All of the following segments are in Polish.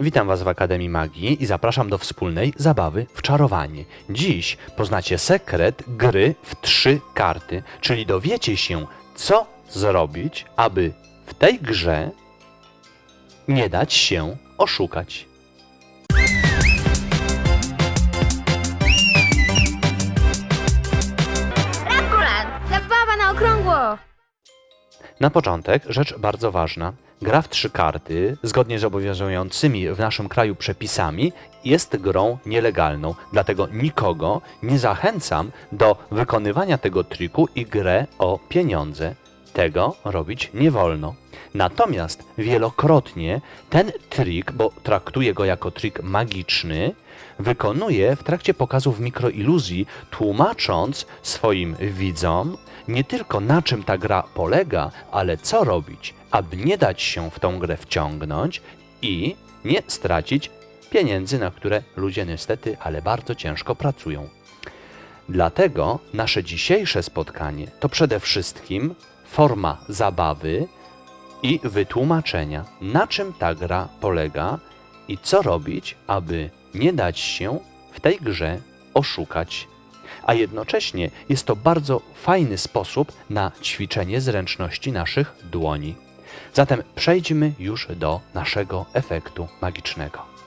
Witam Was w Akademii Magii i zapraszam do wspólnej zabawy w czarowanie. Dziś poznacie sekret gry w trzy karty, czyli dowiecie się, co zrobić, aby w tej grze nie dać się oszukać. Radkulan! Zabawa na okrągło! Na początek rzecz bardzo ważna. Gra w trzy karty, zgodnie z obowiązującymi w naszym kraju przepisami, jest grą nielegalną. Dlatego nikogo nie zachęcam do wykonywania tego triku i grę o pieniądze. Tego robić nie wolno. Natomiast wielokrotnie ten trik, bo traktuję go jako trik magiczny, wykonuje w trakcie pokazów mikroiluzji, tłumacząc swoim widzom nie tylko na czym ta gra polega, ale co robić, aby nie dać się w tą grę wciągnąć i nie stracić pieniędzy, na które ludzie niestety, ale bardzo ciężko pracują. Dlatego nasze dzisiejsze spotkanie to przede wszystkim forma zabawy i wytłumaczenia, na czym ta gra polega i co robić, aby nie dać się w tej grze oszukać. A jednocześnie jest to bardzo fajny sposób na ćwiczenie zręczności naszych dłoni. Zatem przejdźmy już do naszego efektu magicznego.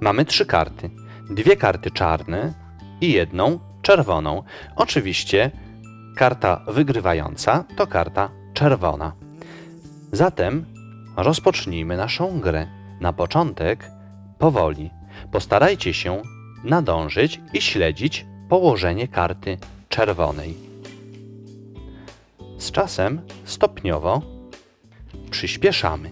Mamy trzy karty. Dwie karty czarne i jedną czerwoną. Oczywiście karta wygrywająca to karta czerwona. Zatem rozpocznijmy naszą grę. Na początek powoli. Postarajcie się nadążyć i śledzić położenie karty czerwonej. Z czasem stopniowo przyspieszamy.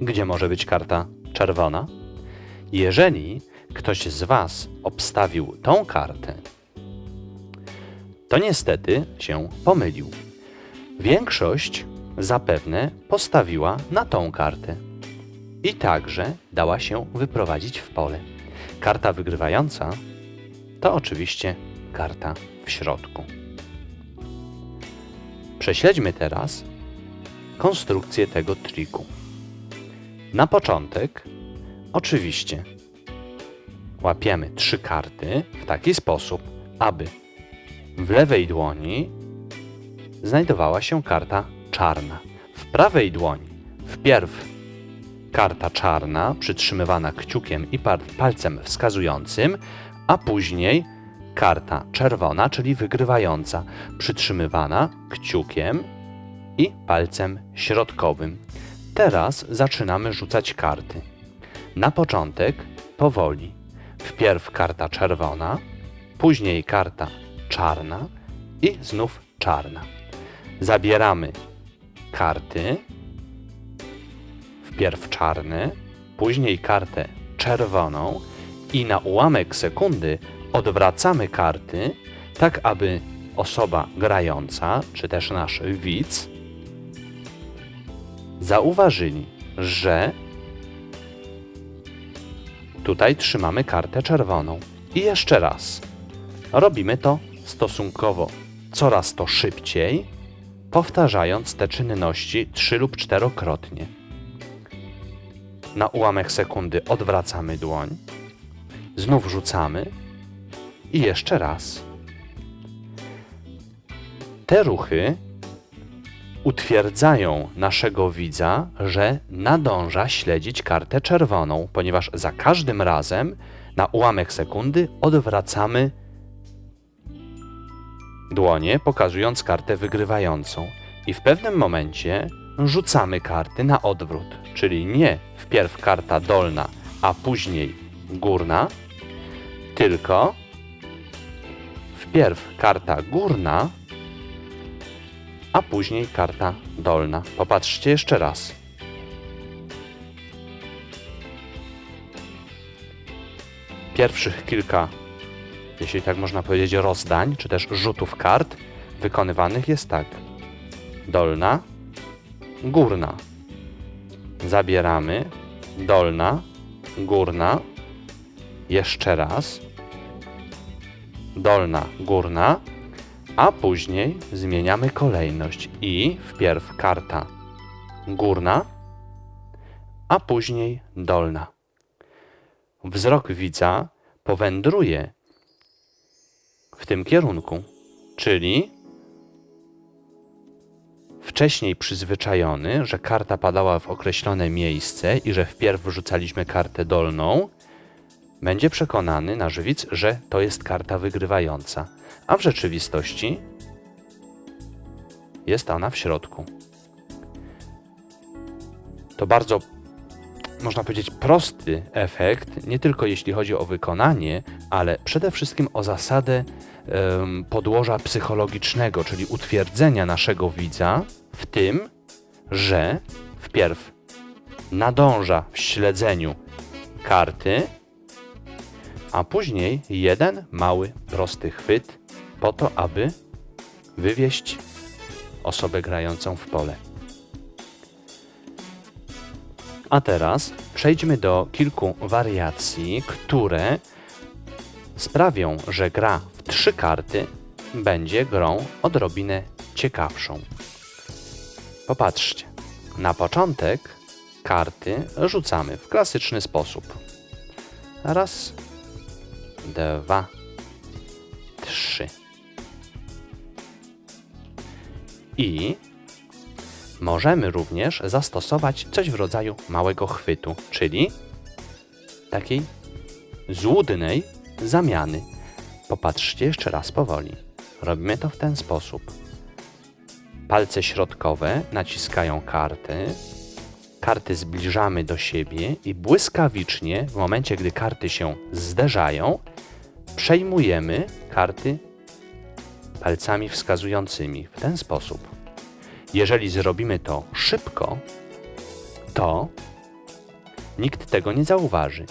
Gdzie może być karta czerwona? Jeżeli ktoś z Was obstawił tą kartę, to niestety się pomylił. Większość zapewne postawiła na tą kartę i także dała się wyprowadzić w pole. Karta wygrywająca to oczywiście karta w środku. Prześledźmy teraz konstrukcję tego triku. Na początek, oczywiście, łapiemy trzy karty w taki sposób, aby w lewej dłoni znajdowała się karta czarna. W prawej dłoni wpierw karta czarna przytrzymywana kciukiem i palcem wskazującym, a później karta czerwona, czyli wygrywająca, przytrzymywana kciukiem i palcem środkowym. Teraz zaczynamy rzucać karty. Na początek powoli. Wpierw karta czerwona, później karta czarna i znów czarna. Zabieramy karty, wpierw czarny, później kartę czerwoną i na ułamek sekundy odwracamy karty, tak aby osoba grająca, czy też nasz widz, zauważyli, że tutaj trzymamy kartę czerwoną. I jeszcze raz. Robimy to stosunkowo coraz to szybciej, powtarzając te czynności trzy lub czterokrotnie. Na ułamek sekundy odwracamy dłoń, znów rzucamy i jeszcze raz. Te ruchy utwierdzają naszego widza, że nadąża śledzić kartę czerwoną, ponieważ za każdym razem na ułamek sekundy odwracamy dłonie, pokazując kartę wygrywającą. I w pewnym momencie rzucamy karty na odwrót, czyli nie wpierw karta dolna, a później górna, tylko wpierw karta górna, a później karta dolna. Popatrzcie jeszcze raz. Pierwszych kilka, jeśli tak można powiedzieć, rozdań, czy też rzutów kart wykonywanych jest tak. Dolna, górna. Zabieramy, dolna, górna, jeszcze raz, dolna, górna, a później zmieniamy kolejność i wpierw karta górna, a później dolna. Wzrok widza powędruje w tym kierunku, czyli wcześniej przyzwyczajony, że karta padała w określone miejsce i że wpierw wrzucaliśmy kartę dolną, będzie przekonany nasz widz, że to jest karta wygrywająca, a w rzeczywistości jest ona w środku. To bardzo, można powiedzieć, prosty efekt, nie tylko jeśli chodzi o wykonanie, ale przede wszystkim o zasadę podłoża psychologicznego, czyli utwierdzenia naszego widza w tym, że wpierw nadąża w śledzeniu karty, a później jeden mały, prosty chwyt po to, aby wywieźć osobę grającą w pole. A teraz przejdźmy do kilku wariacji, które sprawią, że gra trzy karty będzie grą odrobinę ciekawszą. Popatrzcie. Na początek karty rzucamy w klasyczny sposób. Raz, dwa, trzy. I możemy również zastosować coś w rodzaju małego chwytu, czyli takiej złudnej zamiany. Popatrzcie jeszcze raz powoli. Robimy to w ten sposób. Palce środkowe naciskają karty, karty zbliżamy do siebie i błyskawicznie, w momencie gdy karty się zderzają, przejmujemy karty palcami wskazującymi w ten sposób. Jeżeli zrobimy to szybko, to nikt tego nie zauważy.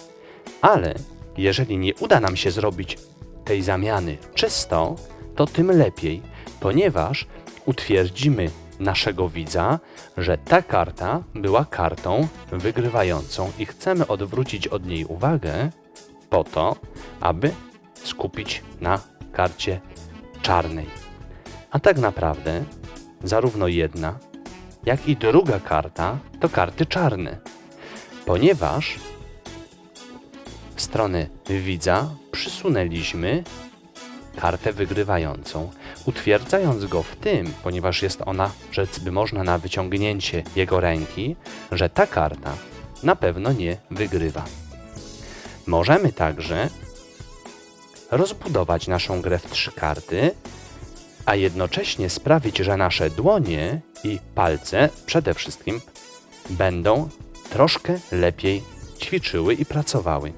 Ale jeżeli nie uda nam się zrobić tej zamiany czysto, to tym lepiej, ponieważ utwierdzimy naszego widza, że ta karta była kartą wygrywającą i chcemy odwrócić od niej uwagę po to, aby skupić na karcie czarnej. A tak naprawdę zarówno jedna, jak i druga karta to karty czarne, ponieważ w stronę widza przysunęliśmy kartę wygrywającą, utwierdzając go w tym, ponieważ jest ona, rzec by można, na wyciągnięcie jego ręki, że ta karta na pewno nie wygrywa. Możemy także rozbudować naszą grę w trzy karty, a jednocześnie sprawić, że nasze dłonie i palce przede wszystkim będą troszkę lepiej ćwiczyły i pracowały.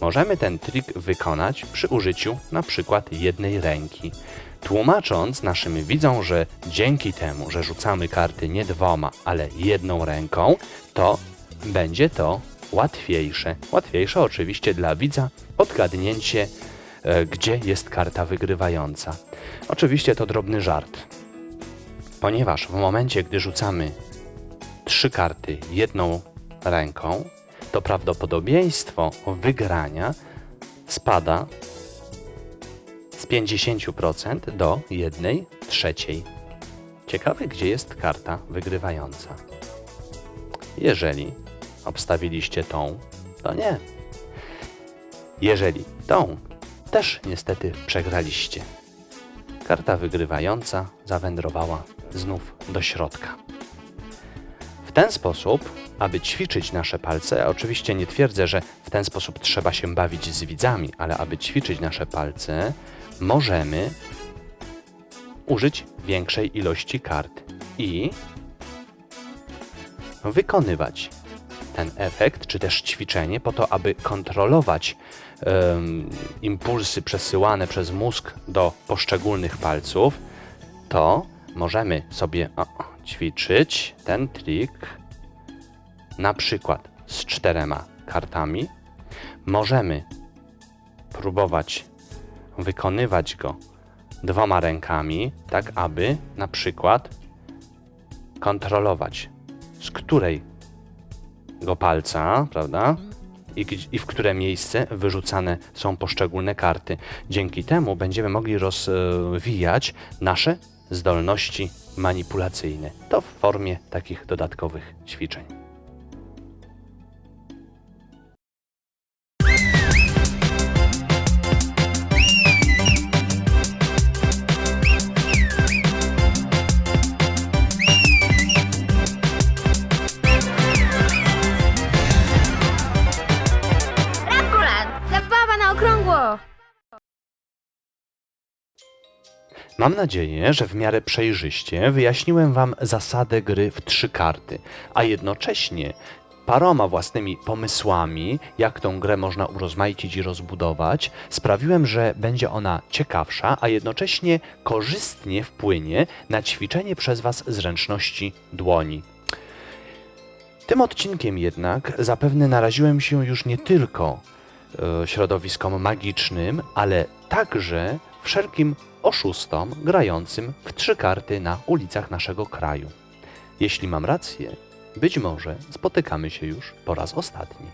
Możemy ten trik wykonać przy użyciu na przykład jednej ręki, tłumacząc naszym widzom, że dzięki temu, że rzucamy karty nie dwoma, ale jedną ręką, to będzie to łatwiejsze. Łatwiejsze oczywiście dla widza odgadnięcie, e, gdzie jest karta wygrywająca. Oczywiście to drobny żart, ponieważ w momencie, gdy rzucamy trzy karty jedną ręką, to prawdopodobieństwo wygrania spada z 50% do 1 trzeciej. Ciekawe, gdzie jest karta wygrywająca. Jeżeli obstawiliście tą, to nie. Jeżeli tą, też niestety przegraliście. Karta wygrywająca zawędrowała znów do środka. W ten sposób, aby ćwiczyć nasze palce, oczywiście nie twierdzę, że w ten sposób trzeba się bawić z widzami, ale aby ćwiczyć nasze palce, możemy użyć większej ilości kart i wykonywać ten efekt, czy też ćwiczenie po to, aby kontrolować em, impulsy przesyłane przez mózg do poszczególnych palców, to możemy sobie o, ćwiczyć ten trik na przykład z czterema kartami. Możemy próbować wykonywać go dwoma rękami, tak aby na przykład kontrolować z której go palca, prawda, i, i w które miejsce wyrzucane są poszczególne karty. Dzięki temu będziemy mogli rozwijać nasze zdolności manipulacyjne. To w formie takich dodatkowych ćwiczeń. Mam nadzieję, że w miarę przejrzyście wyjaśniłem Wam zasadę gry w trzy karty, a jednocześnie paroma własnymi pomysłami, jak tą grę można urozmaicić i rozbudować, sprawiłem, że będzie ona ciekawsza, a jednocześnie korzystnie wpłynie na ćwiczenie przez Was zręczności dłoni. Tym odcinkiem jednak zapewne naraziłem się już nie tylko e, środowiskom magicznym, ale także wszelkim oszustom grającym w trzy karty na ulicach naszego kraju. Jeśli mam rację, być może spotykamy się już po raz ostatni.